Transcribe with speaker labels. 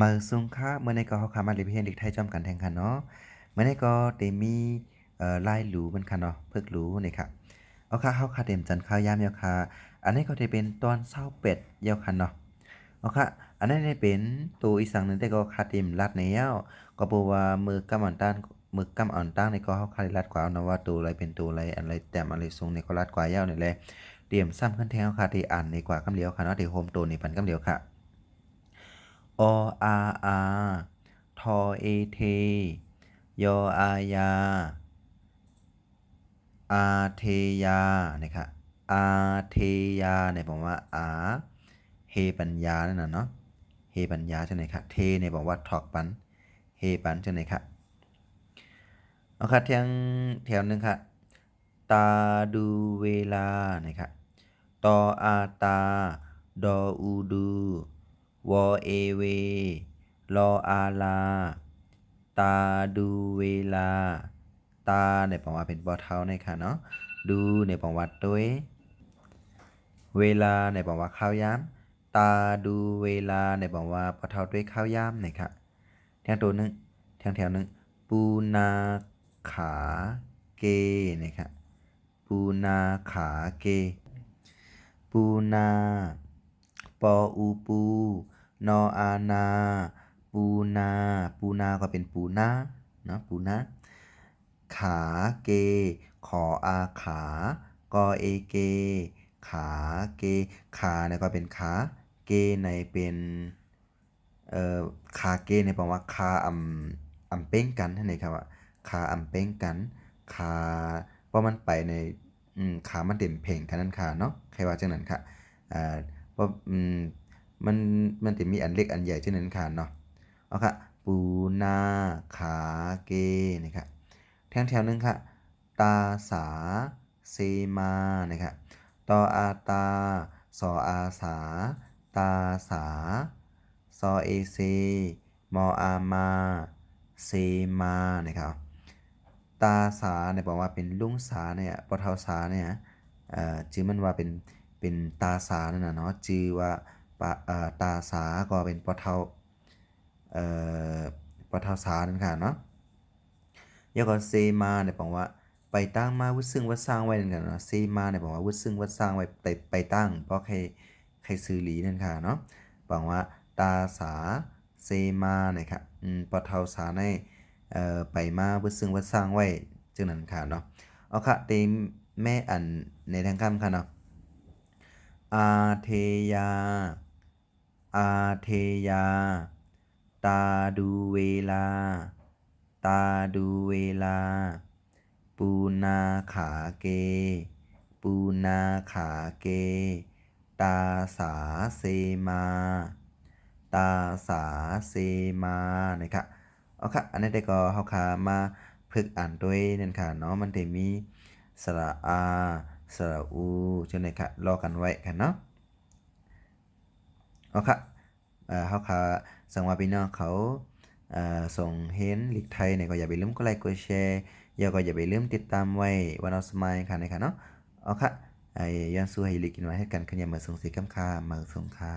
Speaker 1: มาสุงค่าเมื่อในก็เฮาคามาเรียนเรียนเด็กไทยจอมกันแทงค่ะเนาะเมื่อในก็เตมีเอ่อลายหลูมันค่ะเนาะเพิกหลูนี่ค่ะเอาค่ะเฮาค่ะเต็มจันข้าวยามยาวค่ะอันนี้ก็จะเป็นตอนเช้าเป็ดยาวค่ะเนาะเอาค่ะอันนั้นเป็นตัวอีสังหนึงแต่ก็คาเต็มลัดในยาวก็บอกว่ามือกำอ่อนต้านมือกำอ่อนตั้งในก็เฮาคาได้ลัดกว่าเอานาะว่าตัวอะไรเป็นตัวอะไรอะไรแต้มอะไรทรงในก็ลัดกว่ายาวนี่แหละเตรียมซ้ำขึ้นแทงค่ะที่อ่านในกว่ากำเดียวค่ะเนาะที่โฮมตัวนี่ปันกำเดียวค่ะ ออาอาทอเอเทยออายา อาเทยา นะครับ อาเทยาเนี่ยบอกว่าอาเฮปัญญา นั่นน่ะเนาะ เฮปัญญาใช่ไหมครับ เทเนี่ยบอกว่าถอกปัน เฮปันใช่ไหมครับเอาค่ะแถวแถวหนึ่งค่ะ ตาดูเวลา นะครับ ตออาตา ดออูดู วอเอเว รออาลา ตาดูเวลา ตาเนี่ยบอกว่าเป็นบอเท้าในค่ะเนาะ ดูเนี่ยบอกว่าตัวเวลาเนี่ยบอกว่าข้าวยาม ตาดูเวลาเนี่ยบอกว่าบอเท้าด้วยข้าวยามนครับแทงตัวหนึ่งแทงแถวหนึ่งปูนาขาเกนะครับปูนาขาเก ปูนา ปออูปู นออานา ปูนา ปูนาก็เป็นปูนาเนาะปูนาขาเก ขออาขากอเอเก ขาเก ขาเนี่ยก็เป็นขาเกในเป็นเอ่อขาเกในแปลว่าขาอำอำเป้งกันนั่นเองครับว่าขาอำเป้งกันขาเพราะมันไปในอืมขามันเต็มเพ่งกันนั่นค่ะเนาะใครว่าจังนั้นค่ะอ่าเพราะอืม มันมันจะมีอันเล็กอันใหญ่จังนั้นค่ะเนาะเอาค่ะปูนาขาเกนะครับแถวแถวหนึงค่ะ ตาสาเซมานะครับตออาตาสออาสา ตาสาซอเอเซมออามาเซมานะครับตาสาเนี่ยบอกว่าเป็นลุงสาเนี่ยปะเทาสาเนี่ยเอ่อจื่อมันว่าเป็นเป็นตาสานั่นน่ะเนาะจื่อว่า ปะตาสาก็เป็นปะเทาเอ่อปะเทาสานั่นค่ะเนาะยก็เซมาเนี่ยบอกว่าไปตั้งมาวุซึ่งวัดสร้างไว้นั่นกันเนาะเซมาเนี่ยบอกว่าวุซึ่งวัดสร้างไว้ไปไปตั้งเพราะใครใครซื้อหลีนั่นค่ะเนาะบอกว่าตาสาเซมาเนี่ยครับอืมปะเทาสาในเอ่อไปมาวุซึ่งวัดสร้างไว้จึงนั้นค่ะเนาะเอาค่ะเต็มแม่อันในทางคำค่ะเนาะอาเทยา อาเทยา ตาดูเวลา ตาดูเวลา ปูนาขาเก ปูนาขาเก ตาสาเซมา ตาสาเซมานะครับเอาค่ะอันนี้ได้ก็เฮาค่ะมาฝึกอ่านด้วยนั่นค่ะเนาะมันจะมีสระอาสระอูใช่ไหมครับรอกันไว้ค่ะเนาะ เอาค่ะเอ่อเฮาค่ะสังว่าพี่น้องเขาส่งเห็นหลิกไทยเนี่ยก็อย่าไปลืมกดไลค์กดแชร์อย่าก็อย่าไปลืมติดตามไว้วันเอาสมัยค่ะนะคะเนาะเอาค่ะไอ้ยันสู้ให้ลิกกินไว้ให้กันขยันมาส่งสีกำคามาส่งค่า